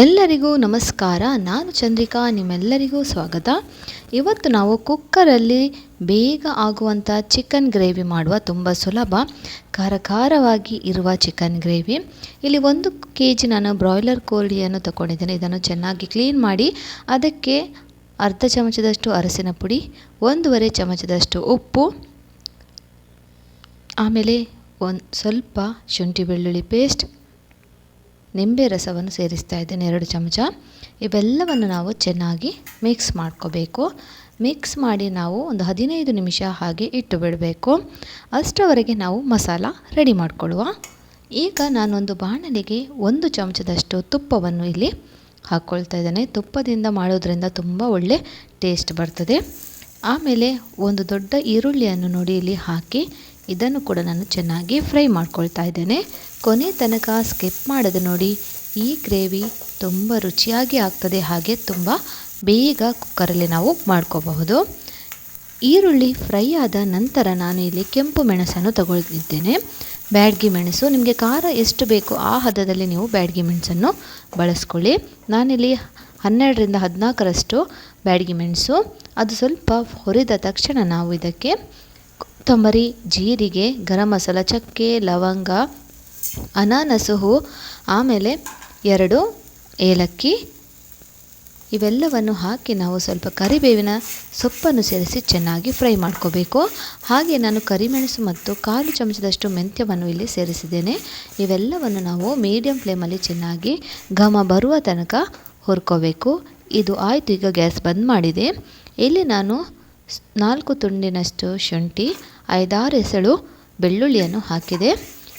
ಎಲ್ಲರಿಗೂ ನಮಸ್ಕಾರ. ನಾನು ಚಂದ್ರಿಕಾ, ನಿಮ್ಮೆಲ್ಲರಿಗೂ ಸ್ವಾಗತ. ಇವತ್ತು ನಾವು ಕುಕ್ಕರಲ್ಲಿ ಬೇಗ ಆಗುವಂಥ ಚಿಕನ್ ಗ್ರೇವಿ ಮಾಡುವ ತುಂಬ ಸುಲಭ. ಖಾರ ಖಾರವಾಗಿ ಇರುವ ಚಿಕನ್ ಗ್ರೇವಿ. ಇಲ್ಲಿ ಒಂದು ಕೆ ಜಿ ನಾನು ಬ್ರಾಯ್ಲರ್ ಕೋಳಿಯನ್ನು ತಗೊಂಡಿದ್ದೇನೆ ಇದನ್ನು ಚೆನ್ನಾಗಿ ಕ್ಲೀನ್ ಮಾಡಿ ಅದಕ್ಕೆ ಅರ್ಧ ಚಮಚದಷ್ಟು ಅರಸಿನ ಪುಡಿ, ಒಂದೂವರೆ ಚಮಚದಷ್ಟು ಉಪ್ಪು, ಆಮೇಲೆ ಒಂದು ಸ್ವಲ್ಪ ಶುಂಠಿ ಬೆಳ್ಳುಳ್ಳಿ ಪೇಸ್ಟ್ ನಿಂಬೆ ರಸವನ್ನು ಸೇರಿಸ್ತಾ ಇದ್ದೇನೆ ಎರಡು ಚಮಚ. ಇವೆಲ್ಲವನ್ನು ನಾವು ಚೆನ್ನಾಗಿ ಮಿಕ್ಸ್ ಮಾಡ್ಕೋಬೇಕು. ಮಿಕ್ಸ್ ಮಾಡಿ ನಾವು ಒಂದು ಹದಿನೈದು ನಿಮಿಷ ಹಾಗೆ ಇಟ್ಟು ಬಿಡಬೇಕು. ಅಷ್ಟರವರೆಗೆ ನಾವು ಮಸಾಲ ರೆಡಿ ಮಾಡಿಕೊಳ್ಳುವ. ಈಗ ನಾನೊಂದು ಬಾಣಲಿಗೆ ಒಂದು ಚಮಚದಷ್ಟು ತುಪ್ಪವನ್ನು ಇಲ್ಲಿ ಹಾಕ್ಕೊಳ್ತಾ ಇದ್ದೇನೆ. ತುಪ್ಪದಿಂದ ಮಾಡೋದ್ರಿಂದ ತುಂಬ ಒಳ್ಳೆ ಟೇಸ್ಟ್ ಬರ್ತದೆ. ಆಮೇಲೆ ಒಂದು ದೊಡ್ಡ ಈರುಳ್ಳಿಯನ್ನು ನೋಡಿ ಇಲ್ಲಿ ಹಾಕಿ ಇದನ್ನು ಕೂಡ ನಾನು ಚೆನ್ನಾಗಿ ಫ್ರೈ ಮಾಡ್ಕೊಳ್ತಾ ಇದ್ದೇನೆ. ಕೊನೆ ತನಕ ಸ್ಕಿಪ್ ಮಾಡದೆ ನೋಡಿ, ಈ ಗ್ರೇವಿ ತುಂಬ ರುಚಿಯಾಗಿ ಆಗ್ತದೆ, ಹಾಗೆ ತುಂಬ ಬೇಗ ಕುಕ್ಕರಲ್ಲಿ ನಾವು ಮಾಡ್ಕೋಬಹುದು. ಈರುಳ್ಳಿ ಫ್ರೈ ಆದ ನಂತರ ನಾನು ಇಲ್ಲಿ ಕೆಂಪು ಮೆಣಸನ್ನು ತಗೊಳ್ತಿದ್ದೇನೆ. ಬ್ಯಾಡ್ಗಿ ಮೆಣಸು, ನಿಮಗೆ ಖಾರ ಎಷ್ಟು ಬೇಕು ಆ ಹದದಲ್ಲಿ ನೀವು ಬ್ಯಾಡ್ಗಿ ಮೆಣಸನ್ನು ಬಳಸ್ಕೊಳ್ಳಿ. ನಾನಿಲ್ಲಿ ಹನ್ನೆರಡರಿಂದ ಹದಿನಾಲ್ಕರಷ್ಟು ಬ್ಯಾಡ್ಗಿ ಮೆಣಸು, ಅದು ಸ್ವಲ್ಪ ಹುರಿದ ತಕ್ಷಣ ನಾವು ಇದಕ್ಕೆ ಕೊತ್ತಂಬರಿ, ಜೀರಿಗೆ, ಗರಂ ಮಸಾಲ, ಚಕ್ಕೆ, ಲವಂಗ ಅನಾನಸು ಹೂ ಆಮೇಲೆ ಎರಡು ಏಲಕ್ಕಿ. ಇವೆಲ್ಲವನ್ನು ಹಾಕಿ ನಾವು ಸ್ವಲ್ಪ ಕರಿಬೇವಿನ ಸೊಪ್ಪನ್ನು ಸೇರಿಸಿ ಚೆನ್ನಾಗಿ ಫ್ರೈ ಮಾಡ್ಕೋಬೇಕು. ಹಾಗೆ ನಾನು ಕರಿಮೆಣಸು ಮತ್ತು ಕಾಲು ಚಮಚದಷ್ಟು ಮೆಂತ್ಯವನ್ನು ಇಲ್ಲಿ ಸೇರಿಸಿದ್ದೇನೆ. ಇವೆಲ್ಲವನ್ನು ನಾವು ಮೀಡಿಯಂ ಫ್ಲೇಮಲ್ಲಿ ಚೆನ್ನಾಗಿ ಘಮ ಬರುವ ತನಕ ಹುರ್ಕೋಬೇಕು. ಇದು ಆಯಿತು, ಈಗ ಗ್ಯಾಸ್ ಬಂದ್ ಮಾಡಿದೆ. ಇಲ್ಲಿ ನಾನು ನಾಲ್ಕು ತುಂಡಿನಷ್ಟು ಶುಂಠಿ ಐದಾರು ಎಸಳು ಬೆಳ್ಳುಳ್ಳಿಯನ್ನು ಹಾಕಿದೆ.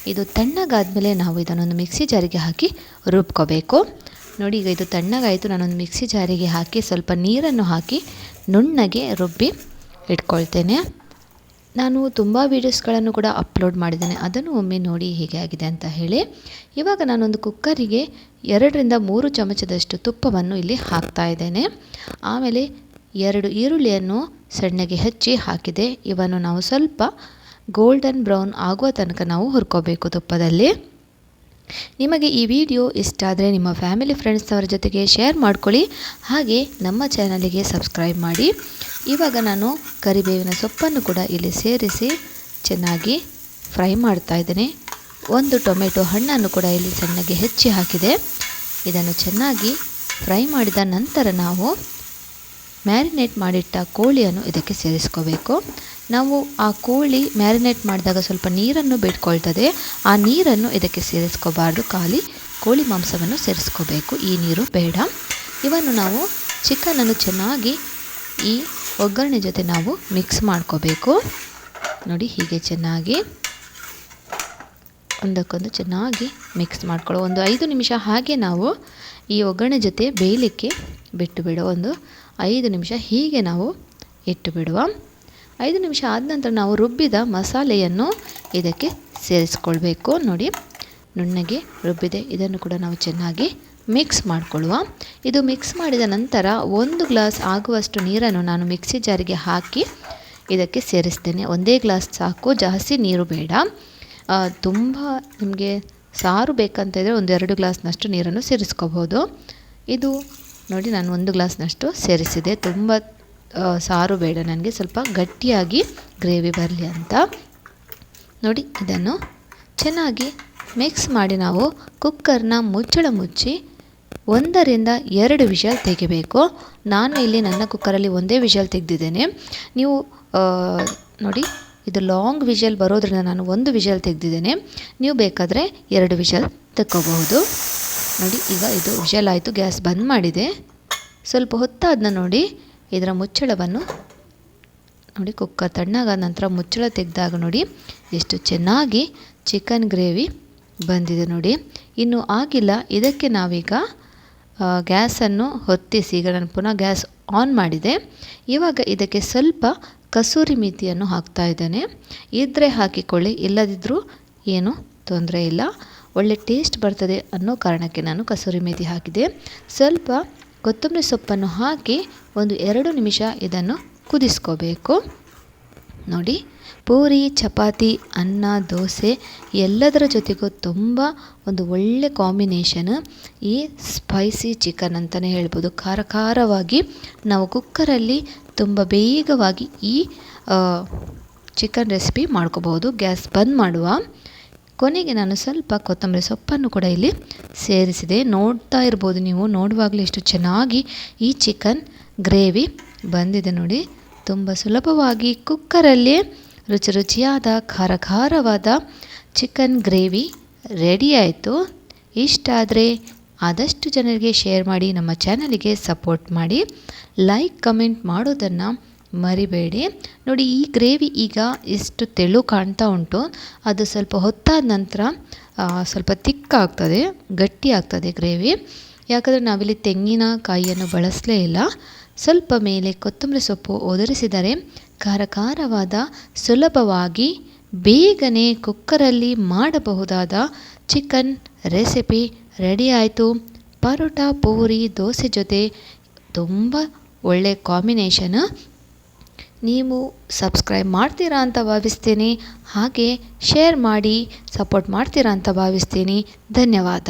ಇದು ತಣ್ಣಗಾದಮೇಲೆ ನಾವು ಇದನ್ನೊಂದು ಮಿಕ್ಸಿ ಜಾರಿಗೆ ಹಾಕಿ ರುಬ್ಕೋಬೇಕು. ನೋಡಿ, ಈಗ ಇದು ತಣ್ಣಗಾಯಿತು. ನಾನೊಂದು ಮಿಕ್ಸಿ ಜಾರಿಗೆ ಹಾಕಿ ಸ್ವಲ್ಪ ನೀರನ್ನು ಹಾಕಿ ನುಣ್ಣಗೆ ರುಬ್ಬಿ ಇಟ್ಕೊಳ್ತೇನೆ. ನಾನು ತುಂಬ ವೀಡಿಯೋಸ್ಗಳನ್ನು ಕೂಡ ಅಪ್ಲೋಡ್ ಮಾಡಿದ್ದೇನೆ. ಅದನ್ನು ಒಮ್ಮೆ ನೋಡಿ ಹೇಗೆ ಆಗಿದೆ ಅಂತ ಹೇಳಿ. ಇವಾಗ ನಾನೊಂದು ಕುಕ್ಕರಿಗೆ ಎರಡರಿಂದ ಮೂರು ಚಮಚದಷ್ಟು ತುಪ್ಪವನ್ನು ಇಲ್ಲಿ ಹಾಕ್ತಾ ಇದ್ದೇನೆ. ಆಮೇಲೆ ಎರಡು ಈರುಳ್ಳಿಯನ್ನು ಸಣ್ಣಗೆ ಹೆಚ್ಚಿ ಹಾಕಿದೆ. ಇವನ್ನು ನಾವು ಸ್ವಲ್ಪ ಗೋಲ್ಡನ್ ಬ್ರೌನ್ ಆಗುವ ತನಕ ನಾವು ಹುರ್ಕೋಬೇಕು ತುಪ್ಪದಲ್ಲಿ. ನಿಮಗೆ ಈ ವಿಡಿಯೋ ಇಷ್ಟ ಆದರೆ ನಿಮ್ಮ ಫ್ಯಾಮಿಲಿ ಫ್ರೆಂಡ್ಸ್ನವರ ಜೊತೆಗೆ ಶೇರ್ ಮಾಡ್ಕೊಳ್ಳಿ. ಹಾಗೆ ನಮ್ಮ ಚಾನಲಿಗೆ ಸಬ್ಸ್ಕ್ರೈಬ್ ಮಾಡಿ. ಇವಾಗ ನಾನು ಕರಿಬೇವಿನ ಸೊಪ್ಪನ್ನು ಕೂಡ ಇಲ್ಲಿ ಸೇರಿಸಿ ಚೆನ್ನಾಗಿ ಫ್ರೈ ಮಾಡ್ತಾ ಇದ್ದೇನೆ. ಒಂದು ಟೊಮೆಟೊ ಹಣ್ಣನ್ನು ಕೂಡ ಇಲ್ಲಿ ಸಣ್ಣಗೆ ಹೆಚ್ಚಿ ಹಾಕಿದೆ. ಇದನ್ನು ಚೆನ್ನಾಗಿ ಫ್ರೈ ಮಾಡಿದ ನಂತರ ನಾವು ಮ್ಯಾರಿನೇಟ್ ಮಾಡಿಟ್ಟ ಕೋಳಿಯನ್ನು ಇದಕ್ಕೆ ಸೇರಿಸ್ಕೋಬೇಕು. ನಾವು ಆ ಕೋಳಿ ಮ್ಯಾರಿನೇಟ್ ಮಾಡಿದಾಗ ಸ್ವಲ್ಪ ನೀರನ್ನು ಬಿಟ್ಕೊಳ್ತದೆ. ಆ ನೀರನ್ನು ಇದಕ್ಕೆ ಸೇರಿಸ್ಕೋಬಾರ್ದು. ಖಾಲಿ ಕೋಳಿ ಮಾಂಸವನ್ನು ಸೇರಿಸ್ಕೋಬೇಕು. ಈ ನೀರು ಬೇಡ. ಇವನ್ನು ನಾವು ಚಿಕನನ್ನು ಚೆನ್ನಾಗಿ ಈ ಒಗ್ಗರಣೆ ಜೊತೆ ನಾವು ಮಿಕ್ಸ್ ಮಾಡ್ಕೋಬೇಕು. ನೋಡಿ ಹೀಗೆ ಚೆನ್ನಾಗಿ ಒಂದಕ್ಕೊಂದು ಚೆನ್ನಾಗಿ ಮಿಕ್ಸ್ ಮಾಡ್ಕೊಳ್ಳೋ ಒಂದು ಐದು ನಿಮಿಷ ಹಾಗೆ ನಾವು ಈ ಒಗ್ಗರಣೆ ಜೊತೆ ಬೇಯಲಿಕ್ಕೆ ಬಿಟ್ಟು ಬಿಡೋ ಒಂದು ಐದು ನಿಮಿಷ ಹೀಗೆ ನಾವು ಇಟ್ಟು ಬಿಡುವ ಐದು ನಿಮಿಷ ಆದ ನಂತರ ನಾವು ರುಬ್ಬಿದ ಮಸಾಲೆಯನ್ನು ಇದಕ್ಕೆ ಸೇರಿಸ್ಕೊಳ್ಬೇಕು. ನೋಡಿ, ನುಣ್ಣಗೆ ರುಬ್ಬಿದೆ. ಇದನ್ನು ಕೂಡ ನಾವು ಚೆನ್ನಾಗಿ ಮಿಕ್ಸ್ ಮಾಡಿಕೊಳ್ಳುವ. ಇದು ಮಿಕ್ಸ್ ಮಾಡಿದ ನಂತರ ಒಂದು ಗ್ಲಾಸ್ ಆಗುವಷ್ಟು ನೀರನ್ನು ನಾನು ಮಿಕ್ಸಿ ಜಾರಿಗೆ ಹಾಕಿ ಇದಕ್ಕೆ ಸೇರಿಸ್ತೇನೆ. ಒಂದೇ ಗ್ಲಾಸ್ ಸಾಕು, ಜಾಸ್ತಿ ನೀರು ಬೇಡ. ತುಂಬ ನಿಮಗೆ ಸಾರು ಬೇಕಂತ ಇದ್ದರೆ ಒಂದೆರಡು ಗ್ಲಾಸ್ನಷ್ಟು ನೀರನ್ನು ಸೇರಿಸ್ಕೋಬೋದು. ಇದು ನೋಡಿ, ನಾನು ಒಂದು ಗ್ಲಾಸ್ನಷ್ಟು ಸೇರಿಸಿದೆ. ತುಂಬ ಸಾರು ಬೇಡ ನನಗೆ, ಸ್ವಲ್ಪ ಗಟ್ಟಿಯಾಗಿ ಗ್ರೇವಿ ಬರಲಿ ಅಂತ. ನೋಡಿ, ಇದನ್ನು ಚೆನ್ನಾಗಿ ಮಿಕ್ಸ್ ಮಾಡಿ ನಾವು ಕುಕ್ಕರ್ನ ಮುಚ್ಚಳ ಮುಚ್ಚಿ ಒಂದರಿಂದ ಎರಡು ವಿಷಲ್ ತೆಗಿಬೇಕು. ನಾನು ಇಲ್ಲಿ ನನ್ನ ಕುಕ್ಕರಲ್ಲಿ ಒಂದೇ ವಿಷಲ್ ತೆಗೆದಿದ್ದೇನೆ. ನೀವು ನೋಡಿ, ಇದು ಲಾಂಗ್ ವಿಷಲ್ ಬರೋದ್ರಿಂದ ನಾನು ಒಂದು ವಿಷಲ್ ತೆಗೆದಿದ್ದೇನೆ. ನೀವು ಬೇಕಾದರೆ ಎರಡು ವಿಷಲ್ ತಕ್ಕೋಬಹುದು. ನೋಡಿ, ಈಗ ಇದು ವಿಷಲ್ ಆಯಿತು, ಗ್ಯಾಸ್ ಬಂದ್ ಮಾಡಿದೆ. ಸ್ವಲ್ಪ ಹೊತ್ತಾದನ್ನ ನೋಡಿ ಇದರ ಮುಚ್ಚಳವನ್ನು ನೋಡಿ ಕುಕ್ಕರ್ ತಣ್ಣಗಾದ ನಂತರ ಮುಚ್ಚಳ ತೆಗೆದಾಗ ನೋಡಿ ಎಷ್ಟು ಚೆನ್ನಾಗಿ ಚಿಕನ್ ಗ್ರೇವಿ ಬಂದಿದೆ ನೋಡಿ. ಇನ್ನು ಆಗಿಲ್ಲ. ಇದಕ್ಕೆ ನಾವೀಗ ಗ್ಯಾಸನ್ನು ಹೊತ್ತಿಸಿ, ಈಗ ನಾನು ಪುನಃ ಗ್ಯಾಸ್ ಆನ್ ಮಾಡಿದೆ. ಇವಾಗ ಇದಕ್ಕೆ ಸ್ವಲ್ಪ ಕಸೂರಿ ಮಿತಿಯನ್ನು ಹಾಕ್ತಾ ಇದ್ದೇನೆ. ಇದ್ದರೆ ಹಾಕಿಕೊಳ್ಳಿ. ಇಲ್ಲದಿದ್ದರೂ ಏನು ತೊಂದರೆ ಇಲ್ಲ. ಒಳ್ಳೆ ಟೇಸ್ಟ್ ಬರ್ತದೆ ಅನ್ನೋ ಕಾರಣಕ್ಕೆ ನಾನು ಕಸೂರಿ ಮೇಥಿ ಹಾಕಿದೆ. ಸ್ವಲ್ಪ ಕೊತ್ತಂಬರಿ ಸೊಪ್ಪನ್ನು ಹಾಕಿ ಒಂದು ಎರಡು ನಿಮಿಷ ಇದನ್ನು ಕುದಿಸ್ಕೋಬೇಕು. ನೋಡಿ, ಪೂರಿ, ಚಪಾತಿ, ಅನ್ನ, ದೋಸೆ ಎಲ್ಲದರ ಜೊತೆಗೂ ತುಂಬ ಒಂದು ಒಳ್ಳೆ ಕಾಂಬಿನೇಷನ್ ಈ ಸ್ಪೈಸಿ ಚಿಕನ್ ಅಂತಲೇ ಹೇಳ್ಬೋದು. ಖಾರ ಖಾರವಾಗಿ ನಾವು ಕುಕ್ಕರಲ್ಲಿ ತುಂಬ ಬೇಗವಾಗಿ ಈ ಚಿಕನ್ ರೆಸಿಪಿ ಮಾಡ್ಕೋಬೋದು ಗ್ಯಾಸ್ ಬಂದ್ ಮಾಡುವ. ಕೊನೆಗೆ ನಾನು ಸ್ವಲ್ಪ ಕೊತ್ತಂಬರಿ ಸೊಪ್ಪನ್ನು ಕೂಡ ಇಲ್ಲಿ ಸೇರಿಸಿದೆ. ನೋಡ್ತಾ ಇರ್ಬೋದು ನೀವು, ನೋಡುವಾಗಲೇ ಎಷ್ಟು ಚೆನ್ನಾಗಿ ಈ ಚಿಕನ್ ಗ್ರೇವಿ ಬಂದಿದೆ ನೋಡಿ. ತುಂಬ ಸುಲಭವಾಗಿ ಕುಕ್ಕರಲ್ಲಿ ರುಚಿ ರುಚಿಯಾದ ಖಾರ ಖಾರವಾದ ಚಿಕನ್ ಗ್ರೇವಿ ರೆಡಿ ಆಯಿತು. ಇಷ್ಟ ಆದರೆ ಆದಷ್ಟು ಜನರಿಗೆ ಶೇರ್ ಮಾಡಿ, ನಮ್ಮ ಚಾನಲಿಗೆ ಸಪೋರ್ಟ್ ಮಾಡಿ. ಲೈಕ್, ಕಮೆಂಟ್ ಮಾಡೋದನ್ನು ಮರಿಬೇಡಿ. ನೋಡಿ, ಈ ಗ್ರೇವಿ ಈಗ ಎಷ್ಟು ತೆಳು ಕಾಣ್ತಾ ಉಂಟು. ಅದು ಸ್ವಲ್ಪ ಹೊತ್ತಾದ ನಂತರ ಸ್ವಲ್ಪ ತಿಕ್ಕಾಗ್ತದೆ ಗಟ್ಟಿ ಆಗ್ತದೆ ಗ್ರೇವಿ. ಯಾಕಂದರೆ ನಾವಿಲ್ಲಿ ತೆಂಗಿನಕಾಯಿಯನ್ನು ಬಳಸಲೇ ಇಲ್ಲ. ಸ್ವಲ್ಪ ಮೇಲೆ ಕೊತ್ತಂಬರಿ ಸೊಪ್ಪು ಒದರಿಸಿದರೆ ಖಾರ ಖಾರವಾದ, ಸುಲಭವಾಗಿ ಬೇಗನೆ ಕುಕ್ಕರಲ್ಲಿ ಮಾಡಬಹುದಾದ ಚಿಕನ್ ರೆಸಿಪಿ ರೆಡಿ ಆಯಿತು ಪರೋಟ, ಪೂರಿ, ದೋಸೆ ಜೊತೆ ತುಂಬ ಒಳ್ಳೆ ಕಾಂಬಿನೇಷನ್. ನೀವು ಸಬ್ಸ್ಕ್ರೈಬ್ ಮಾಡ್ತೀರಾ ಅಂತ ಭಾವಿಸ್ತೀನಿ. ಹಾಗೆ ಶೇರ್ ಮಾಡಿ ಸಪೋರ್ಟ್ ಮಾಡ್ತೀರಾ ಅಂತ ಭಾವಿಸ್ತೀನಿ. ಧನ್ಯವಾದ.